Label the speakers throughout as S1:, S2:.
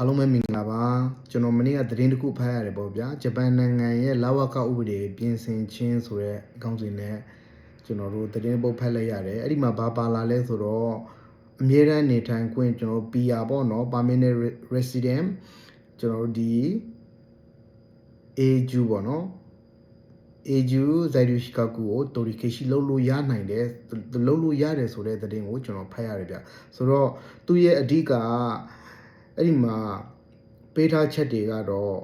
S1: အားလုံးပဲမင်္ဂလာပါကျွန်တော်မနေ့ကသတင်းတစ်ခုဖတ်ရတယ်ပေါ့ဗျာဂျပန်နိုင်ငံရဲ့လာဝကဥပဒေပြင်ဆင်ခြင်းဆိုတဲ့အကောင့်စဉ်နဲ့ကျွန်တော်တို့သတင်းပုတ်ဖတ်လိုက်ရတယ်အဲ့ဒီမှာဘာပါလာလဲဆိုတော့အမြဲတမ်းနေထိုင်ခွင့်ကျွန်တော်တို့ PR ပေါ့နော် permanent re- resident ကျွန်တော်တို့ဒီ AJU ပေါ့နော် AJU ဇိုင်ဒူရှီကာကူကိုတိုရီကေရှိလုံးလို့ရနိုင်တယ်လုံးလို့ရတယ်ဆိုတဲ့သတင်းကိုကျွန်တော်ဖတ်ရတယ်ဗျဆိုတော့သူ့ရဲ့အဓိက အဲ့ဒီမှာပေးထားချက်တွေကတော့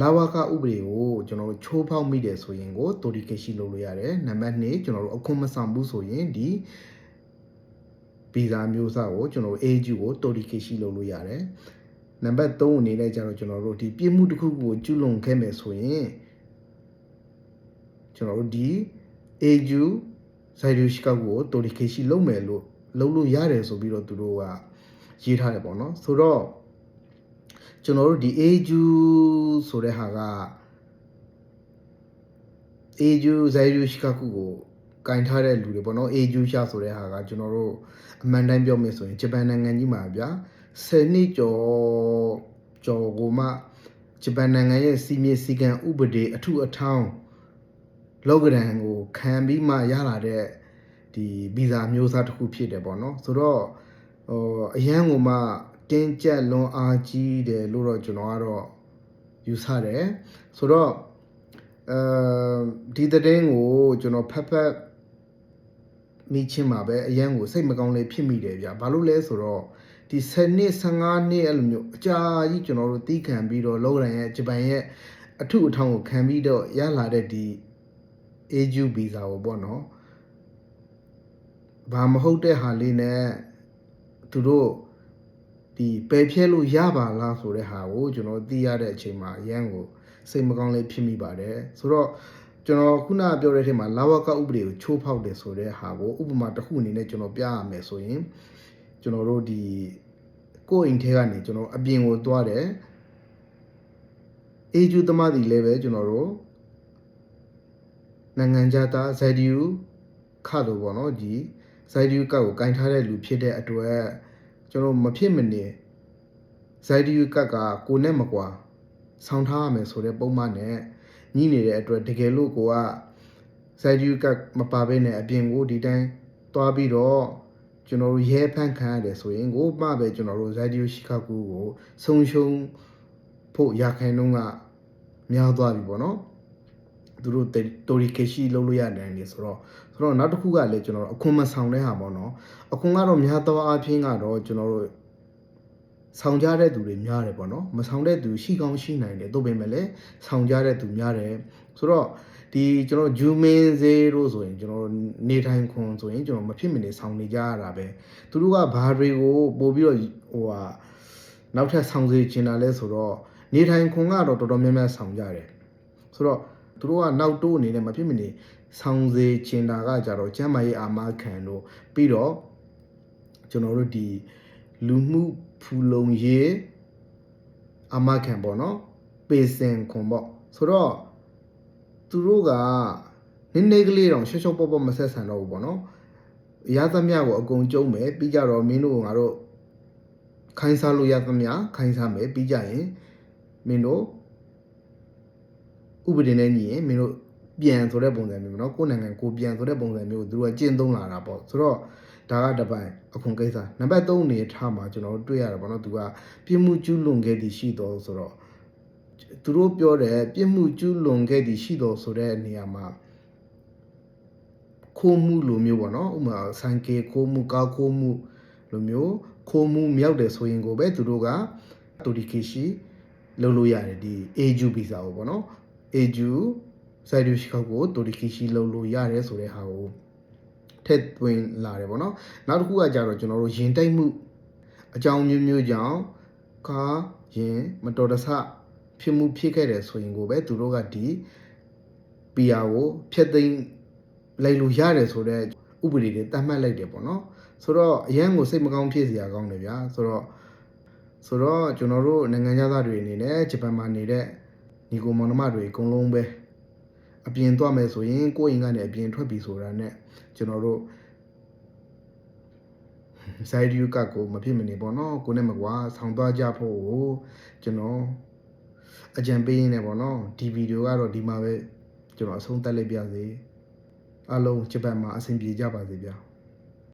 S1: လာဝကဥပဒေကိုကျွန်တော်တို့ချိုးဖောက်မိတယ်ဆိုရင်ကိုတိုရီကေရှိလုံးလို့ရတယ်နံပါတ်2ကျွန်တော်တို့အခွင့်မဆောင်ဘူးဆိုရင်ဒီဗီဇာမျိုးစားကိုကျွန်တော်တို့ AJU ကိုတိုရီကေရှိလုံးလို့ရတယ်နံပါတ်3အနေနဲ့ကျတော့ကျွန်တော်တို့ဒီပြစ်မှုတစ်ခုကိုကျူးလွန်ခဲ့မယ်ဆိုရင်ကျွန်တော်တို့ဒီ AU ဇိုင်ဒူရှီကာကိုတိုရီကေရှိလုံးမယ်လို့လုံးလို့ရတယ်ဆိုပြီးတော့သူတို့က ရေးထားတယ်ပေါ့နော်ဆိုတော့ကျွန်တော်တို့ဒီ AU ဆိုတဲ့ဟာက AU ဇိုင်ဒူရှီကာကူကိုကင်ထားတဲ့လူတွေပေါ့နော် AU ရှာဆိုတဲ့ဟာကကျွန်တော်တို့အမှန်တိုင်းပြောမယ်ဆိုရင်ဂျပန်နိုင်ငံကြီးမှာဗျာ10နှစ်ကျော်ကျော်ကိုမှဂျပန်နိုင်ငံရဲ့စီမင်းစည်းကမ်းဥပဒေအထုအထောင်းလောကဒန်ကိုခံပြီးမှရလာတဲ့ဒီဗီဇာမျိုးစားတစ်ခုဖြစ်တယ်ပေါ့နော်ဆိုတော့ ဟိုအရန်ကိုမှတင်းကျပ်လွန်အားကြီးတယ်လို့တော့ကျွန်တော်ကတော့ယူဆတယ်ဆိုတော့အဲဒီတဲ့င်းကိုကျွန်တော်ဖတ်ဖတ်မိချင်းမှာပဲအရန်ကိုစိတ်မကောင်းလေးဖြစ်မိတယ်ဗျဘာလို့လဲဆိုတော့ဒီ7နှစ်15နှစ်အဲ့လိုမျိုးအကြာကြီးကျွန်တော်တို့တီးခံပြီးတော့လောကဒန်ရဲ့ဂျပန်ရဲ့အထုအထောင်းကိုခံပြီးတော့ရလာတဲ့ဒီ AU visa ကိုပေါ့နော်ဘာမဟုတ်တဲ့ဟာလေးနဲ့ သူတို့ဒီပယ်ဖြဲလို့ရပါလားဆိုတဲ့ဟာကိုကျွန်တော်သိရတဲ့အချိန်မှာအရန်ကိုစိတ်မကောင်းလေးဖြစ်မိပါတယ်ဆိုတော့ကျွန်တော်ခုနကပြောတဲ့အချိန်မှာလာဝကဥပဒေကိုချိုးဖောက်တယ်ဆိုတဲ့ဟာကိုဥပမာတစ်ခုအနေနဲ့ကျွန်တော်ပြရမယ်ဆိုရင်ကျွန်တော်တို့ဒီကိုယ့်အိမ်ထဲကနေကျွန်တော်အပြင်ကိုသွားတယ်အေဂျူသမားတွေလည်းပဲကျွန်တော်တို့နိုင်ငံခြားသားဇိုင်ဒီယူခါလို့ပေါ့နော်ဒီ ဇိုင်ဒီယူကတ်ကိုကင်ထားတဲ့လူဖြစ်တဲ့အတွက်ကျွန်တော်မဖြစ်မနေဇိုင်ဒီယူကတ်ကကိုနဲ့မကွာဆောင်းထားရမယ်ဆိုတဲ့ပုံမှန်နဲ့ညှိနေတဲ့အတွက်တကယ်လို့ကိုကဇိုင်ဒီယူကတ်မပါဘဲနဲ့အပြင်ကိုဒီတိုင်းသွားပြီးတော့ကျွန်တော်တို့ရဲဖန့်ခံရတယ်ဆိုရင်ကိုမှပဲကျွန်တော်တို့ဇိုင်ဒီယူရှီကာကူကိုဆုံရှုံဖို့ရခိုင်နှုန်းကများသွားပြီပေါ့နော်သူတို့တိုရီကေရှိလုပ်လို့ရတယ်နေဆိုတော့ ဆိုတော့နောက်တစ်ခုကလည်းကျွန်တော်တို့အခွန်မဆောင်တဲ့ဟာပေါ့နော်အခွန်ကတော့များသောအားဖြင့်ကတော့ကျွန်တော်တို့ဆောင်ကြတဲ့သူတွေများတယ်ပေါ့နော်မဆောင်တဲ့သူရှိကောင်းရှိနိုင်တယ်တို့ပေမဲ့လည်းဆောင်ကြတဲ့သူများတယ်ဆိုတော့ဒီကျွန်တော်ဂျူမင်းဈေးတို့ဆိုရင်ကျွန်တော်နေထိုင်ခွန်ဆိုရင်ကျွန်တော်မဖြစ်မနေဆောင်နေကြရတာပဲသူတို့ကဘာတွေကိုပို့ပြီးတော့ဟိုဟာနောက်ထပ်ဆောင်စေချင်တာလဲဆိုတော့နေထိုင်ခွန်ကတော့တော်တော်များများဆောင်ကြတယ်ဆိုတော့သူတို့ကနောက်တိုးအနေနဲ့မဖြစ်မနေ ဆောင်းစေချင်တာကကြတော့ကျမ်းမာရေးအာမခံတို့ပြီးတော့ကျွန်တော်တို့ဒီလူမှုဖူလုံရေးအာမခံပေါ့နော်ပေစင်ခွန်ပေါ့ဆိုတော့သူတို့ကနည်းနည်းကလေးတော့ရှော့ရှော့ပေါ့ပေါ့မဆက်ဆံတော့ဘူးပေါ့နော်ရသမျှကိုအကုန်ကျုံးမယ်ပြီးကြတော့မင်းတို့ကငါတို့ခိုင်းစားလို့ရသမျှခိုင်းစားမယ်ပြီးကြရင်မင်းတို့ဥပဒေနဲ့ညီရင်မင်းတို့ ပြန်ဆိုတဲ့ပုံစံမျိုးပေါ့နော်ကိုယ်နိုင်ငံကိုပြန်ဆိုတဲ့ပုံစံမျိုးကိုသူတို့ကကျင့်သုံးလာတာပေါ့ဆိုတော့ဒါကတစ်ပိုင်းအခွန်ကိစ္စနံပါတ်3အနေထားမှာကျွန်တော်တို့တွေ့ရတာပေါ့နော်သူကပြစ်မှုကျူးလွန်ခဲ့သည်ရှိတော်ဆိုတော့သူတို့ပြောတယ်ပြစ်မှုကျူးလွန်ခဲ့သည်ရှိတော်ဆိုတဲ့နေရာမှာခိုးမှုလိုမျိုးပေါ့နော်ဥပမာဆိုင်ကေခိုးမှုကားခိုးမှုလိုမျိုးခိုးမှုမြောက်တယ်ဆိုရင်ကိုပဲသူတို့ကတူဒီကေရှိလုပ်လို့ရတယ်ဒီ AJU visa ကိုပေါ့နော် AJU စိုက်ဒူရှိခောက်ကိုတိုရီကီရှိလုံးလို့ရတယ်ဆိုတဲ့ဟာကိုထည့်သွင်းလာတယ်ပေါ့နော်နောက်တစ်ခုကကြတော့ကျွန်တော်တို့ရင်တိုက်မှုအကြောင်းမျိုးမျိုးကြောင့်ကားရင်မတော်တဆဖြစ်မှုဖြစ်ခဲ့တယ်ဆိုရင်ကိုပဲသူတို့ကဒီ PR ကိုဖျက်သိမ်းလိုက်လို့ရတယ်ဆိုတော့ဥပဒေတွေတတ်မှတ်လိုက်တယ်ပေါ့နော်ဆိုတော့အရန်ကိုစိတ်မကောင်းဖြစ်စရာကောင်းတယ်ဗျာဆိုတော့ဆိုတော့ကျွန်တော်တို့နိုင်ငံသားတွေအနေနဲ့ဂျပန်မှာနေတဲ့ညီကိုမောင်နှမတွေအကုန်လုံးပဲ အပြင်သွားမယ်ဆိုရင်ကိုယ့်အိမ်ကနေအပြင်ထွက်ပြီဆိုတာနဲ့ကျွန်တော်တို့ဇိုင်ဒီယိုကကိုမဖြစ်မနေပေါ့နော်ကိုနဲ့မကွာဆောင်းသွားကြဖို့ကိုကျွန်တော်အကြံပေးရင်းနေပေါ့နော်ဒီဗီဒီယိုကတော့ဒီမှာပဲကျွန်တော်အဆုံးသတ်လိုက်ပြစေအားလုံးဂျပန်မှာအဆင်ပြေကြပါစေဗျာ